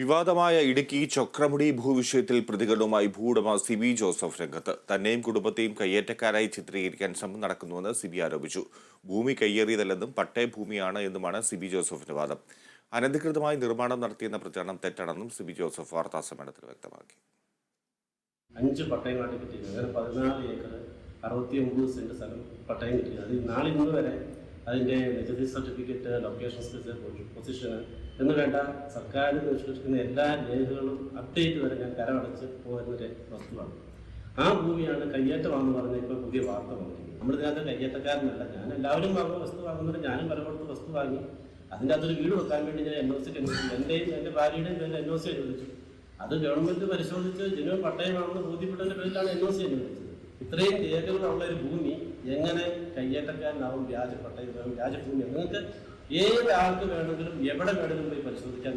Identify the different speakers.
Speaker 1: വിവാദമായ ഇടുക്കി ചക്രമുടി ഭൂവിഷയത്തിൽ പ്രതികരണവുമായി ഭൂവുടമ സിബി ജോസഫ് രംഗത്ത്. തന്നെയും കുടുംബത്തെയും കയ്യേറ്റക്കാരായി ചിത്രീകരിക്കാൻ ശ്രമം നടക്കുന്നുവെന്ന് സിബി ആരോപിച്ചു. ഭൂമി കയ്യേറിയതല്ലെന്നും പട്ടയ ഭൂമിയാണ് എന്നുമാണ് സിബി ജോസഫിന്റെ വാദം. അനധികൃതമായി നിർമ്മാണം നടത്തിയെന്ന പ്രചാരണം തെറ്റാണെന്നും സിബി ജോസഫ് വാർത്താ സമ്മേളനത്തിൽ വ്യക്തമാക്കി.
Speaker 2: അഞ്ച് പട്ടയമായിട്ട് കിട്ടിയത് പതിനാല് ഏക്കർ അറുപത്തി ഒമ്പത് സെന്റ് സ്ഥലം പട്ടയം കിട്ടിയത് അത് നാളെ ഇന്ന് വരെ അതിന്റെ നികുതി സർട്ടിഫിക്കറ്റ് ലൊക്കേഷൻ സ്പെസിഫിക് പൊസിഷൻ എന്ന് വേണ്ട. സർക്കാർ നിഷ്കർഷിക്കുന്ന എല്ലാ രേഖകളും അപ്ഡേറ്റ് വരെ ഞാൻ കരമടച്ച് പോകുന്നൊരു വസ്തുവാണ്. ആ ഭൂമിയാണ് കയ്യേറ്റമാണെന്ന് പറഞ്ഞ ഇപ്പോൾ പുതിയ വാർത്ത വന്നിരിക്കുന്നത് നമ്മളിതിനകത്ത് കയ്യേറ്റക്കാരനല്ല. ഞാൻ എല്ലാവരും വാങ്ങുന്ന വസ്തു വാങ്ങുന്നത് ഞാനും വില കൊടുത്ത് വസ്തു വാങ്ങി. അതിന്റെ അകത്തൊരു വീട് വെക്കാൻ വേണ്ടി ഞാൻ എൻ ഒ സി എന്റെയും എന്റെ ഭാര്യയുടെയും പേരിൽ എൻ ഒ സി അനുവദിച്ചു അത് ഗവൺമെന്റ് പരിശോധിച്ച് ജനുവൻ പട്ടയമാണെന്ന് ബോധ്യപ്പെട്ടതിന്റെ പേരിലാണ് എൻ ഒ സി അനുവദിച്ചത് ഇത്രയും രേഖകളുള്ള ഒരു ഭൂമി എങ്ങനെ കയ്യേറ്റക്കാരനാവും വ്യാജപ്പെട്ട വ്യാജഭൂമി വ്യാജ ഭൂമി? നിങ്ങൾക്ക് ഏത് വേണമെങ്കിലും എവിടെ വേണമെങ്കിലും പോയി പരിശോധിക്കാൻ